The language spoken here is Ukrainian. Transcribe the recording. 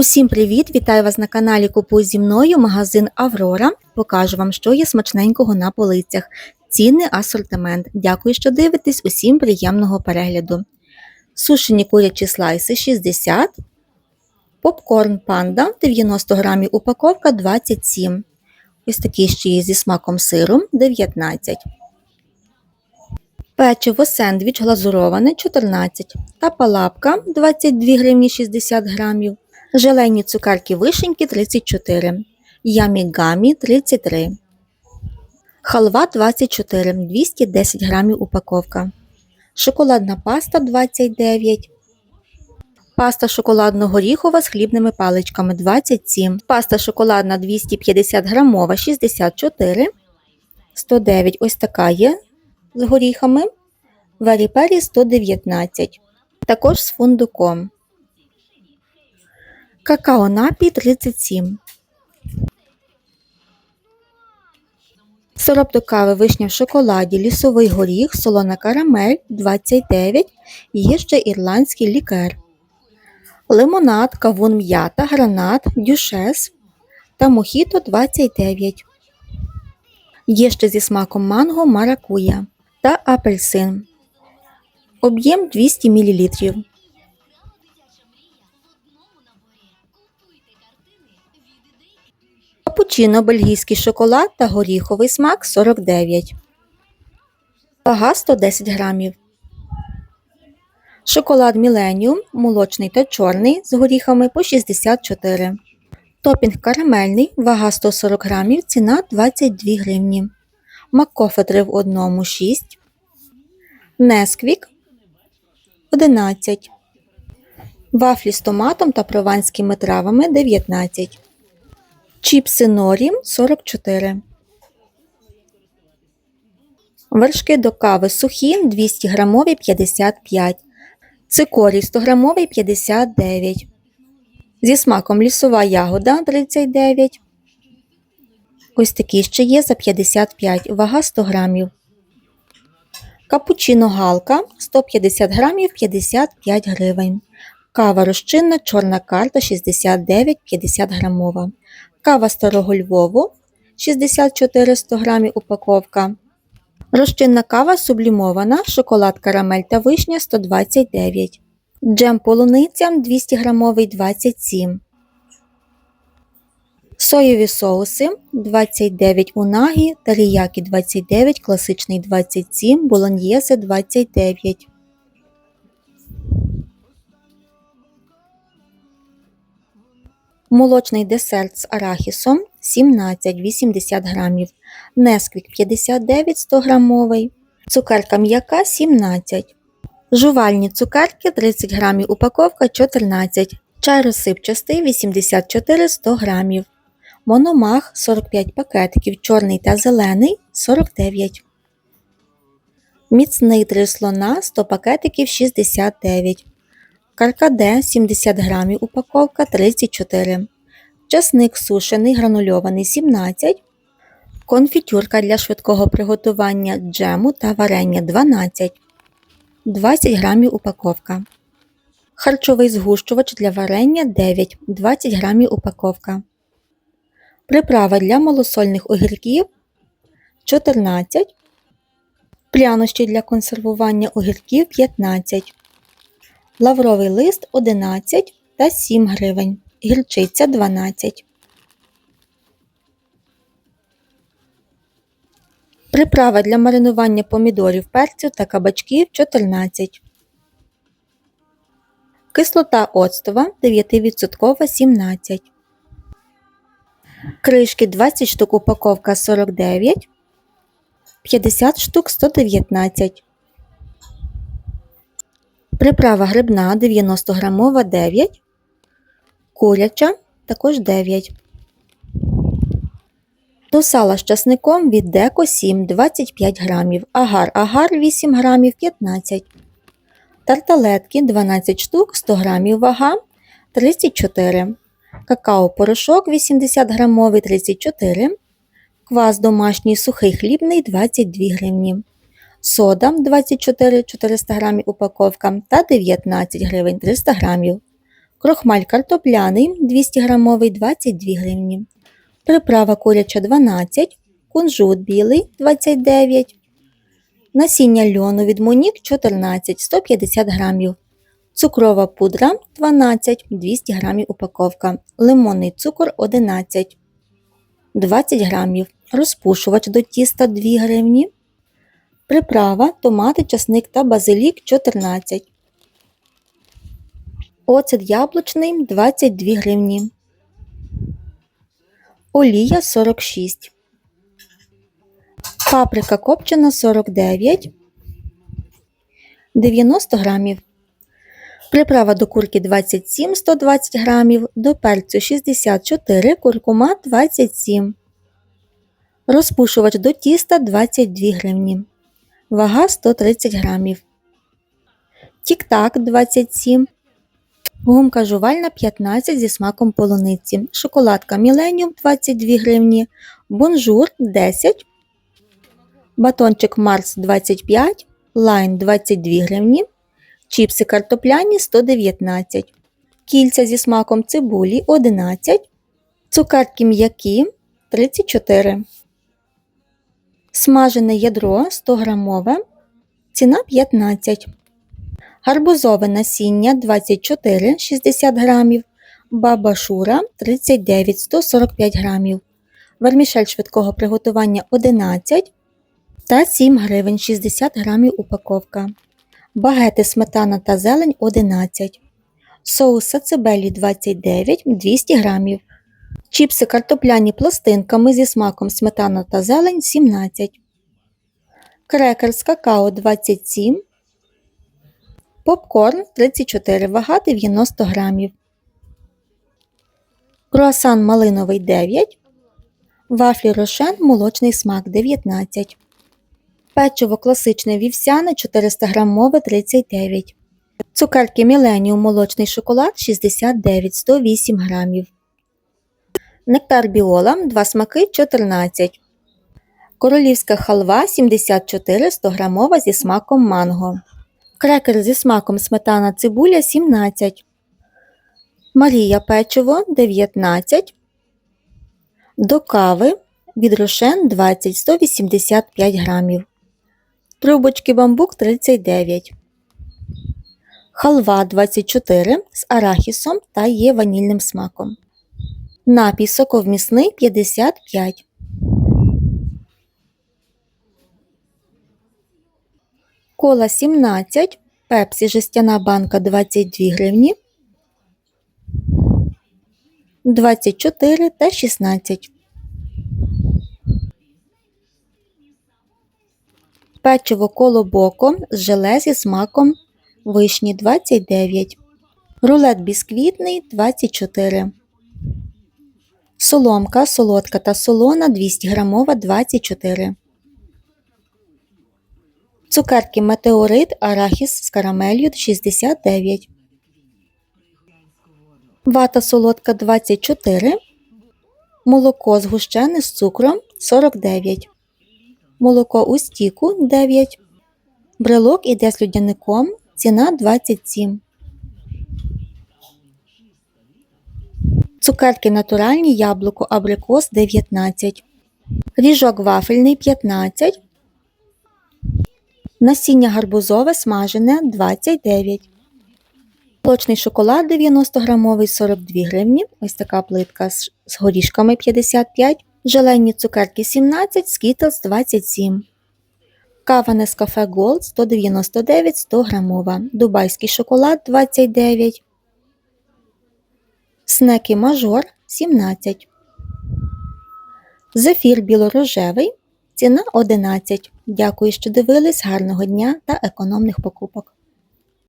Усім привіт! Вітаю вас на каналі Купуй зі мною, магазин Аврора. Покажу вам, що є смачненького на полицях. Ціни, асортимент. Дякую, що дивитесь. Усім приємного перегляду. Сушені курячі слайси 60. Попкорн панда 90 грамів упаковка 27. Ось такі ще є зі смаком сиру 19. Печиво сендвіч глазуроване 14 та палапка 22 гривні 60 грамів. Желені цукерки вишеньки 34, ямі гамі 33, халва 24, 210 грамів упаковка, шоколадна паста 29, паста шоколадно-горіхова з хлібними паличками 27, паста шоколадна 250 грамова 64, 109 ось така є з горіхами, варі-пері 119, також з фундуком. Какао напій 37. Сироп до кави вишня в шоколаді, лісовий горіх, солона карамель 29. Є ще ірландський лікер. Лимонад, кавун м'ята, гранат, дюшес та мохіто 29. Є ще зі смаком манго, маракуя та апельсин. Об'єм 200 мл. Капучино, бельгійський шоколад та горіховий смак 49. Вага 110 грамів. Шоколад Міленіум, молочний та чорний з горіхами по 64. Топінг карамельний, вага 140 грамів, ціна 22 гривні. Маккофе в 1 6. Несквік 11. Вафлі з томатом та прованськими травами 19. Чіпси Норі 44. Вершки до кави сухі 200 грамові 55. Цикорій 100 грамовий 59. Зі смаком лісова ягода 39. Ось такі ще є за 55, вага 100 грамів. Капучино галка 150 грамів 55 гривень. Кава розчинна, чорна карта 69,50 грамова. Кава старого Львову 64-100 грамів упаковка. Розчинна кава сублімована, шоколад карамель та вишня 129. Джем полуниця 200 грамовий 27. Соєві соуси 29 унагі, таріякі 29, класичний 27, болоньєзе 29. Молочний десерт з арахісом 17-80 грамів, Несквік 59 100 грамовий, цукерка м'яка 17, жувальні цукерки 30 грамів упаковка 14, чай розсипчастий 84 100 грамів, мономах 45 пакетиків, чорний та зелений 49. Міцний три слона 100 пакетиків 69. Каркаде 70 грамів упаковка 34. Часник сушений гранульований 17. Конфітюрка для швидкого приготування джему та варення 12. 20 грамів упаковка. Харчовий згущувач для варення 9. 20 грамів упаковка. Приправа для малосольних огірків 14. Прянощі для консервування огірків 15 лавровий лист 11 та 7 гривень, гірчиця 12. Приправа для маринування помідорів, перцю та кабачків 14. Кислота оцтова 9% 17. Кришки 20 штук упаковка 49. 50 штук 119. Приправа грибна 90 грамова 9, куряча також 9. До сала з часником від деко 7 25 грамів, агар-агар 8 грамів 15. Тарталетки 12 штук 100 грамів вага 34. Какао-порошок 80 грамовий 34. Квас домашній сухий хлібний 22 гривні сода 24 400 грамів упаковка та 19 гривень 300 грамів. Крохмаль картопляний 200 грамовий 22 гривні. Приправа куряча 12, кунжут білий 29, насіння льону від Монік 14 150 грамів, цукрова пудра 12 200 грамів упаковка, лимонний цукор 11 20 грамів, розпушувач до тіста 2 гривні, приправа, томати, часник та базилік 14 Оцет яблучний 22 гривні. Олія 46. Паприка копчена 49. 90 грамів. Приправа до курки 27 120 грамів, до перцю 64, куркума 27. Розпушувач до тіста 22 гривні. Вага 130 грамів. Тік-так 27. Гумка жувальна 15 зі смаком полуниці. Шоколадка Міленіум 22 гривні. Бонжур 10. Батончик Марс 25. Лайн 22 гривні. Чіпси картопляні 119. Кільця зі смаком цибулі 11. Цукерки м'які 34. Смажене ядро 100 грамове. Ціна 15 гарбузове насіння 24 60 грамів, баба шура 39 145 грамів, вермішель швидкого приготування 11 та 7 гривень 60 грамів упаковка, багети сметана та зелень 11, соус сацебелі 29 200 грамів, чіпси картопляні пластинками зі смаком сметана та зелень 17, крекер з какао 27 Попкорн 34, вага 90 грамів. Круасан малиновий 9. Вафлі рошен молочний смак 19. Печиво класичне вівсяне 400 грамове 39. Цукерки Міленіум молочний шоколад 69 108 грамів. Нектар біола 2 смаки 14. Королівська халва 74 100 грамова зі смаком манго. Крекер зі смаком сметана цибуля 17. Марія печиво 19. До кави від рошен 20 185 грамів. Трубочки бамбук 39. Халва 24 з арахісом та є ванільним смаком. Напій соковмісний 55. Кола 17, пепсі жестяна банка 22 гривні, 24 та 16. Печиво колобоко з желе зі смаком вишні 29. Рулет бісквітний 24. Соломка солодка та солона 200 грамова 24. Цукерки Метеорит Арахіс з карамелью 69. Вата солодка 24. Молоко згущене з цукром 49. Молоко у стіку 9. Брелок іде з людяником. Ціна 27. Цукерки натуральні яблуко абрикос 19. Ріжок вафельний 15. Насіння гарбузове смажене 29. Молочний шоколад 90 грамовий 42 гривні. Ось така плитка з, горішками 55. Желенні цукерки 17, скітлс 27. Кава Nescafe Gold 199 100 грамова. Дубайський шоколад 29. Снеки мажор 17. Зефір білорожевий Ціна 11. Дякую, що дивились. Гарного дня та економних покупок.